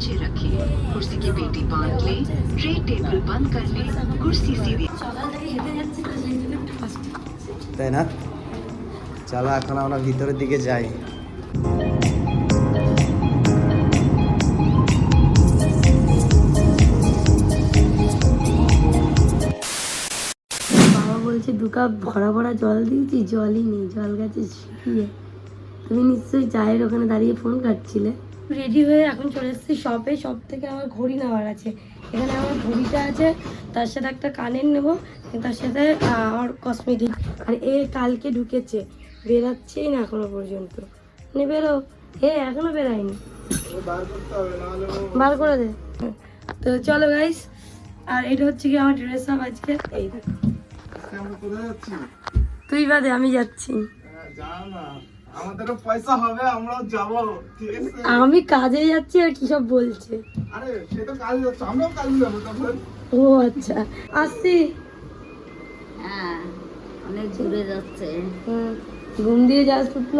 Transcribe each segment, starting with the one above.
नीचे रखिए कुर्सी की पेटी बांध ले ट्रे टेबल बंद कर ले कुर्सी सीधी সকাল থেকে হেঁটে যাচ্ছি তো সেই জন্য একটু কষ্ট তাই না চলো এখন আমরা ভিতরের দিকে যাই বাবা বলছে দু কাপ ভরা ভরা জল দিয়েছি জলই নেই জল গেছে শুকিয়ে তুমি নিশ্চয়ই চায়ের ওখানে দাঁড়িয়ে ফোন কাটছিলে রেডি হয়ে এখন চলে এসেছি শপে শপ থেকে আমার ঘড়ি নেওয়ার আছে। এখানে আমার ঘড়িটা আছে তার সাথে একটা কানের নেব তার সাথে আমার কসমেটিক আর এ কালকে ঢুকেছে বেরাচ্ছেই না এখনও পর্যন্ত। নে বেরো এ এখনও বেরায়নি। বার করে দে। তো চলো গাইস আর এটা হচ্ছে কি আমার ড্রেস আপ আজকে। এই তুই বাদে আমি যাচ্ছি। আমাদেরও পয়সা হবে আমরাও যাব ঠিক আছে? আমি কাজে যাচ্ছি আর কি সব বলছে। আরে সে তো কাজ যাচ্ছে আমরাও কাজ যাব তখন ও আচ্ছা আসছি হ্যাঁ অনেক দূরে যাচ্ছে। হুম, ঘুম দিয়ে যাস উঠল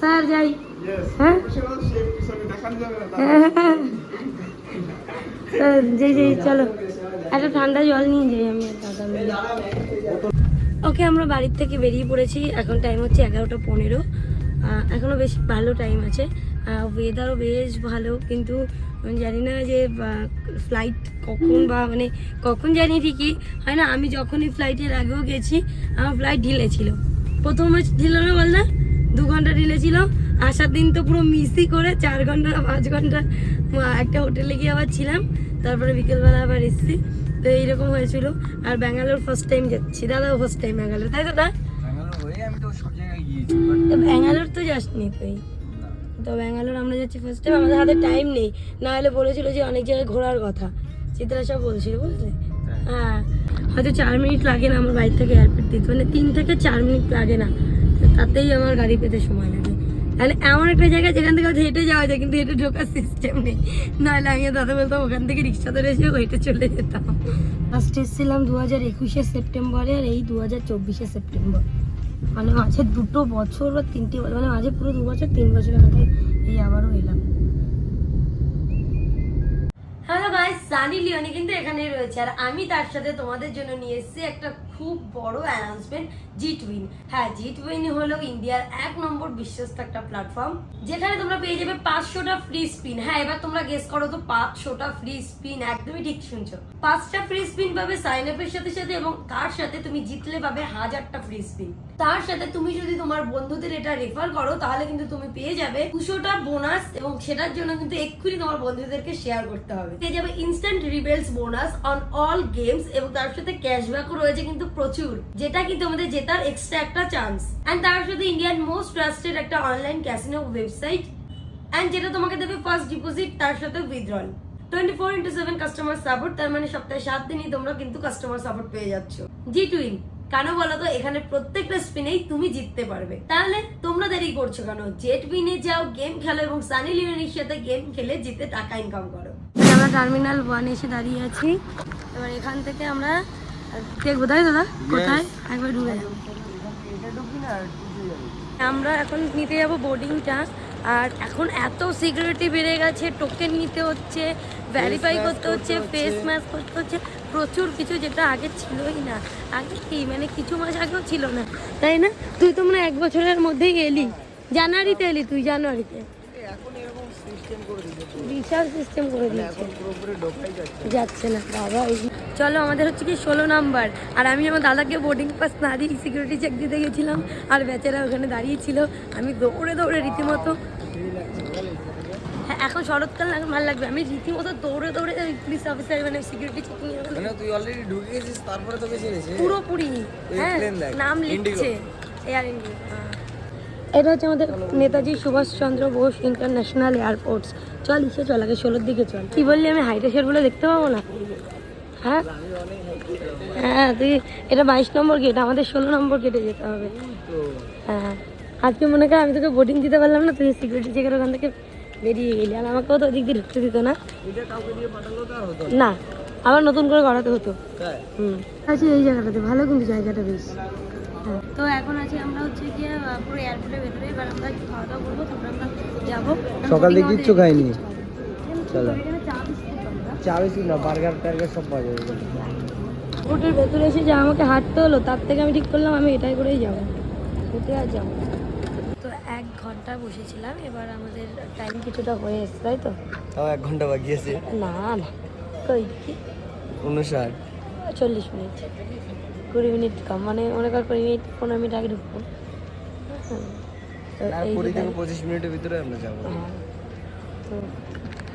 স্যার যাই। হ্যাঁ? হ্যাঁ। তো যাই যাই চলো। একটা ঠান্ডা জল নিয়ে যাই আমি দাদা ওকে আমরা বাড়ির থেকে বেরিয়ে পড়েছি। এখন টাইম হচ্ছে এগারোটা পনেরো। এখনও বেশ ভালো টাইম আছে। ওয়েদারও বেশ ভালো, কিন্তু জানি না যে ফ্লাইট কখন বা মানে কখন জানি ঠিকই হয় না। আমি যখনই ফ্লাইটের আগেও গেছি, আমার ফ্লাইট ঢিলে ছিল। প্রথমে ছিল না বল না? দু ঘণ্টা ঢিলে ছিল। আসার দিন তো পুরো মিসই করে চার ঘণ্টা, পাঁচ ঘণ্টা একটা হোটেলে গিয়ে আবার ছিলাম। তারপরে বিকেলবেলা আবার এসেছি। তো এইরকম হয়েছিল। আর ব্যাঙ্গালোর ফার্স্ট টাইম যাচ্ছি। দাদাও ফার্স্ট টাইম ব্যাঙ্গালোর। তাই তো দা? আমি তো সব জায়গায় গিয়েছি তো ব্যাঙ্গালোর তো যাসনি তুই। তো ব্যাঙ্গালোর আমরা যাচ্ছি ফার্স্ট টাইম আমাদের হাতে টাইম নেই। না হলে বলেছিল যে অনেক জায়গায় ঘোরার কথা। চিত্রা সব বলছিল বুঝলি? হ্যাঁ। হয়তো চার মিনিট লাগে না আমার বাড়ি থেকে এয়ারপোর্ট দিতে। মানে তিন থেকে চার মিনিট লাগে না। তাতেই আমার গাড়ি পেতে সময় লাগে। তাহলে এমন একটা জায়গা যেখান থেকে হেঁটে যাওয়া যায়, কিন্তু হেঁটে ঢোকার সিস্টেম নেই। নাহলে আমি দাদা বলতাম, ওখান থেকে রিক্সা ধরে এসে হেঁটে চলে যেতাম। ফার্স্ট এসেছিলাম দু হাজার একুশে সেপ্টেম্বরে আর এই দু হাজার চব্বিশে সেপ্টেম্বর। মানে মাঝে দুটো বছর বা তিনটে বছর মানে মাঝে পুরো দু বছর তিন বছরের মধ্যে এই আবারও এলাম। হ্যালো গাইস সানি লিওনি কিন্তু এখানেই রয়েছে। আর আমি তার সাথে তোমাদের জন্য নিয়ে এসেছি একটা খুব বড় অ্যানাউন্সমেন্ট জি টুইন হ্যাঁ জি টুইন হলো ইন্ডিয়ার এক নম্বর বিশ্বস্ত একটা প্ল্যাটফর্ম যেখানে তোমরা পেয়ে যাবে পাঁচশোটা ফ্রি স্পিন হ্যাঁ এবার তোমরা গেস করো তো, পাঁচশোটা ফ্রি স্পিন একদমই ঠিক শুনছো। পাঁচটা ফ্রি স্পিন পাবে সাইন আপের সাথে সাথে এবং তার সাথে তুমি জিতলে পাবে হাজারটা ফ্রি স্পিন তার সাথে তুমি যদি তোমার বন্ধুদের এটা রেফার করো, তাহলে কিন্তু তুমি পেয়ে যাবে দুশোটা বোনাস এবং সেটার জন্য কিন্তু এক্ষুনি তোমার বন্ধুদেরকে শেয়ার করতে হবে। পেয়ে যাবে instant rebates bonus on all games এবং তার সাথে ক্যাশব্যাকও রয়েছে কিন্তু প্রচুর, যেটা কিন্তু আমাদের জেতার এক্সট্রা একটা চান্স অ্যান্ড তার সাথে ইন্ডিয়ান মোস্ট ট্রাস্টেড একটা অনলাইন ক্যাসিনো ওয়েবসাইট অ্যান্ড যেটা তোমাকে দেবে ফার্স্ট ডিপোজিট তার সাথে withdrawal twenty four into seven customer support তার মানে সপ্তাহে সাত দিনই তোমরা কিন্তু কাস্টমার সাপোর্ট পেয়ে যাচ্ছ। জি টুইন কেন বলো তো, এখানে প্রত্যেকটা স্পিনেই তুমি জিততে পারবে। তাহলে তোমরা দেরি করছ কেন? জেট উইনে যাও গেম খেলো এবং সানি লিওনের সাথে গেম খেলে জিতে টাকা ইনকাম করো। আমরা টার্মিনাল ওয়ান এসে দাঁড়িয়ে আছি। এবার এখান থেকে আমরা দেখব তাই দাদা? কোথায়? একবার ঢুকে যাব আমরা এখন নিতে যাব বোর্ডিংটা আর এখন এত সিকিউরিটি বেড়ে গেছে টোকেন নিতে হচ্ছে ভ্যারিফাই করতে হচ্ছে ফেস ম্যাচ করতে হচ্ছে। প্রচুর কিছু যেটা আগে ছিলই না। আগে কি মানে কিছু মাস আগেও ছিল না। তাই না? তুই তো মানে এক বছরের মধ্যেই এলি জানুয়ারিতে এলি তুই জানুয়ারিতে। এরকম সিস্টেম করে দিয়েছে বিশাল সিস্টেম করে দিয়েছে। এখন পুরোপুরি ঢোকাই যাচ্ছে। না বাবা এই- চলো আমাদের হচ্ছে কি ষোলো নাম্বার। আর আমি আমার দাদাকে বোর্ডিং পাস না দিয়ে সিকিউরিটি চেক দিতে গেছিলাম। আর বেচারা ওখানে দাঁড়িয়েছিল আমি দৌড়ে দৌড়ে রীতিমতো হ্যাঁ এখন শরৎকাল লাগে ভালো লাগবে। আমি রীতিমতো দৌড়ে দৌড়ে পুলিশ অফিসার মানে সিকিউরিটি চেকিং মানে তুই অলরেডি ঢুকে গেছিস তারপরে তোকে ছেড়েছে পুরোপুরি। হ্যাঁ নাম লিখছে। এয়ার ইন্ডিয়া এটা হচ্ছে আমাদের নেতাজি সুভাষচন্দ্র বোস ইন্টারন্যাশনাল এয়ারপোর্টস। চল ইসে চল আগে ষোলোর দিকে চল। কি বললি আমি? হাইটে শের বলে দেখতে পাবো না? হ্যাঁ? হ্যাঁ তুই এটা বাইশ নম্বর গেট আমাদের ষোলো নম্বর গেটে যেতে হবে। হ্যাঁ আজকে মনে কর আমি তোকে বোটিং দিতে পারলাম না তুই সিকিউরিটি চেকের ওখান থেকে বেরিয়ে গেলি। আর আমাকেও তো ওদিক দিয়ে ঢুকতে দিত না। না আবার নতুন করে করাতে হতো। হুম। আছে এই জায়গাটাতে। ভালো কিন্তু জায়গাটা বেশ। তো এখন আছি আমরা হচ্ছে গিয়ে পুরো এয়ারপোর্টের ভেতরে। এবার আমরা খাওয়া দাওয়া করব তারপর আমরা যাব। সকাল থেকে কিচ্ছু খাইনি। চলো। চা বিস্কুট না বার্গার টার্গার সব পাওয়া যাবে। হোটেল ভেতরে এসে যা আমাকে হাঁটতে হলো তার থেকে আমি ঠিক করলাম আমি এটাই করেই যাব। হেঁটে আর যাব তো এক ঘণ্টা বসেছিলাম এবার আমাদের টাইম কিছুটা হয়ে এসছে তাই তো? তাও এক ঘণ্টা বাকি আছে। না না। কই? কি উনষাট। চল্লিশ মিনিট। কুড়ি মিনিট কম মানে মনে কর কুড়ি মিনিট পনেরো মিনিট আগে ঢুকবো। এই কুড়ি থেকে পঁচিশ মিনিটের ভিতরে আমরা যাব। হ্যাঁ। তো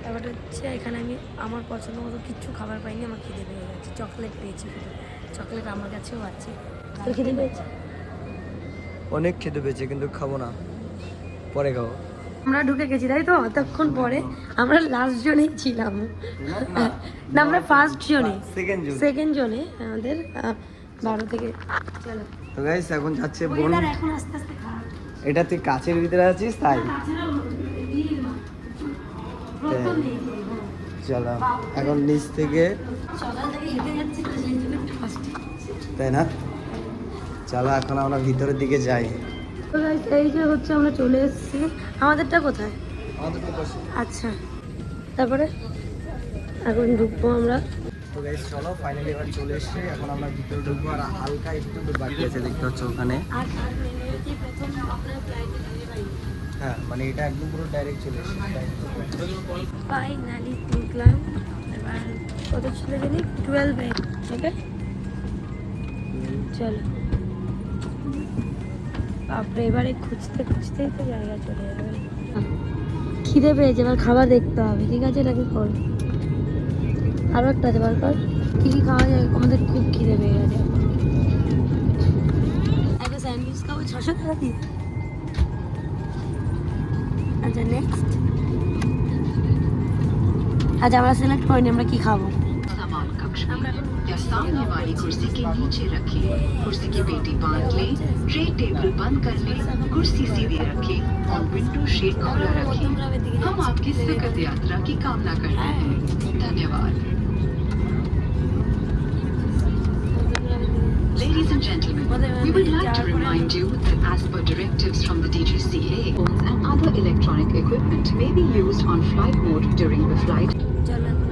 ব্যাপারটা হচ্ছে এখানে আমি আমার পছন্দ মতো কিচ্ছু খাবার পাইনি আমার খিদে পেয়ে গেছে। চকলেট পেয়েছি চকলেট আমার কাছেও আছে। তোর খিদে পেয়েছে? অনেক খেতে পেয়েছে কিন্তু খাব না। পরে খাব। আমরা ঢুকে গেছি তাই তো? অতক্ষণ পরে আমরা লাস্ট জনেই ছিলাম। না আমরা ফার্স্ট জনে। সেকেন্ড জনে। আমাদের বারো থেকে তো গাইস এখন যাচ্ছে বোন এটা তুই কাছের ভিতরে আছিস? তাই। প্রথম দিন, চলো এখন নিচ থেকে। তাই না? চলো এখন আমরা ভিতরের দিকে যাই। এই যে হচ্ছে আমরা চলে এসেছি। আমাদেরটা কোথায়। আচ্ছা। তারপরে? এখন ঢুকবো আমরা। তো গাইস চলো ফাইনালি এবার চলে এসেছি। এখন আমরা ভিতরে ঢুকবো আর হালকা একটু বাকি আছে দেখতে পাচ্ছ ওখানে। হ্যাঁ মানে এটা একদম পুরো ডাইরেক্ট চলে এসেছে। ফাইনালি ঢুকলাম। এবার কত ছিল জানি? টুয়েলভ ওকে চলো। বাপরে এবারে খুঁজতে খুঁজতেই তো জায়গা চলে যাবে খিদে পেয়েছে এবার খাবার দেখতে হবে। ঠিক আছে এটাকে কর আরও একটা আছে বার কর কী কী খাওয়া যায় আমাদের খুব খিদে পেয়ে গেছে এখন। একটা স্যান্ডউইচ খাবো ছশো টাকা দিয়ে আচ্ছা নেক্সট আচ্ছা আমরা সিলেক্ট করিনি আমরা কি খাবো सामान कक्ष में या सामने वाली कुर्सी के नीचे रखें कुर्सी की पेटी बांध लें ट्रे टेबल बंद कर लें कुर्सी सीधी रखें और विंडो शेड खुला रखें हम आपकी सुखद यात्रा की कामना करते हैं धन्यवाद Ladies and gentlemen, we would like to remind you that as per directives from the DGCA, phones and other electronic equipment may be used on flight mode during the flight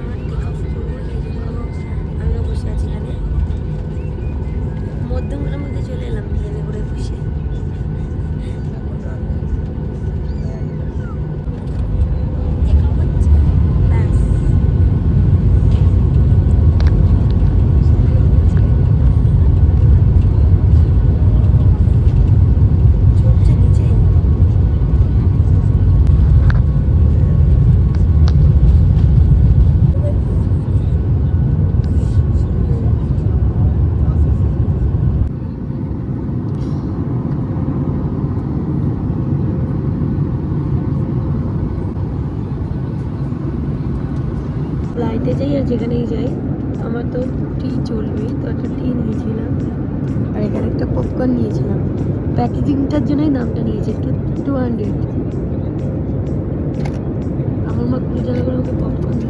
যেখানেই যাই, আমার তো টি চলবেই, তো একটা টি নিয়েছিলাম। আর এখানে একটা পপকর্ন নিয়েছিলাম। প্যাকেজিংটার জন্যই দামটা নিয়েছে টু টু হান্ড্রেড আমার মা কুড়ি টাকা করে ওকে পপকর্ন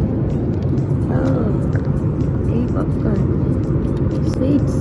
এই পপকর্ন সুইটস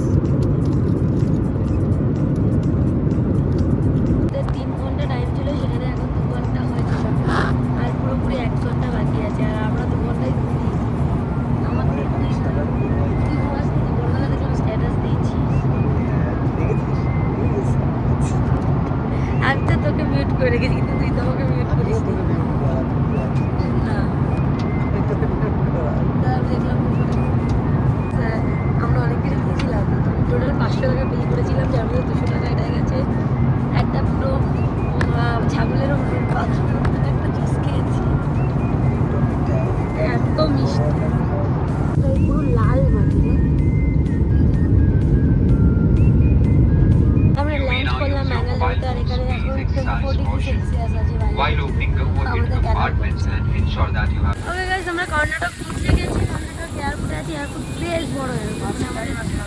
আমরা কর্ণাটক পৌঁছে গেছি কর্ণাটক এয়ারপোর্টে আছি এয়ারপোর্ট বেশ বড়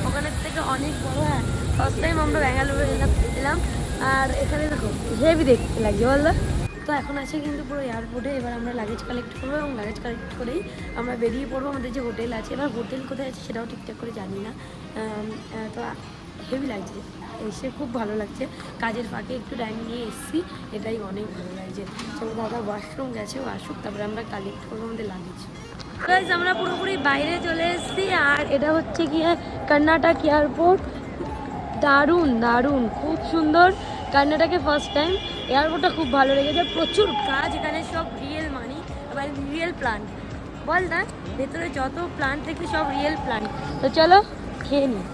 ওখানের থেকে অনেক বড় হ্যাঁ। ফার্স্ট টাইম আমরা ব্যাঙ্গালোরে এলাম আর এখানে দেখো হেভি দেখতে লাগছে বলল তো এখন আছে কিন্তু পুরো এয়ারপোর্টে এবার আমরা লাগেজ কালেক্ট করব এবং লাগেজ কালেক্ট করেই আমরা বেরিয়ে পড়ব। আমাদের যে হোটেল আছে এবার হোটেল কোথায় আছে সেটাও ঠিকঠাক করে জানি না। তো হেভি লাগছে। এসে খুব ভালো লাগছে। কাজের ফাঁকে একটু টাইম নিয়ে এসেছি, এটাই অনেক ভালো লাগছে। চলো দাদা ওয়াশরুম গেছে, ও আসুক, তারপরে আমরা কালেক্ট করব আমাদের গাইজ আমরা পুরোপুরি বাইরে চলে এসেছি, আর এটা হচ্ছে গিয়ে কর্ণাটক এয়ারপোর্ট। দারুণ দারুণ, খুব সুন্দর। কর্ণাটকে ফার্স্ট টাইম এয়ারপোর্টটা খুব ভালো লেগেছে। প্রচুর কাজ এখানে সব রিয়েল মানি আবার রিয়েল প্ল্যান্ট বল না, ভেতরে যত প্ল্যান্ট থেকে সব রিয়েল প্ল্যান্ট তো চলো, খেয়ে নিই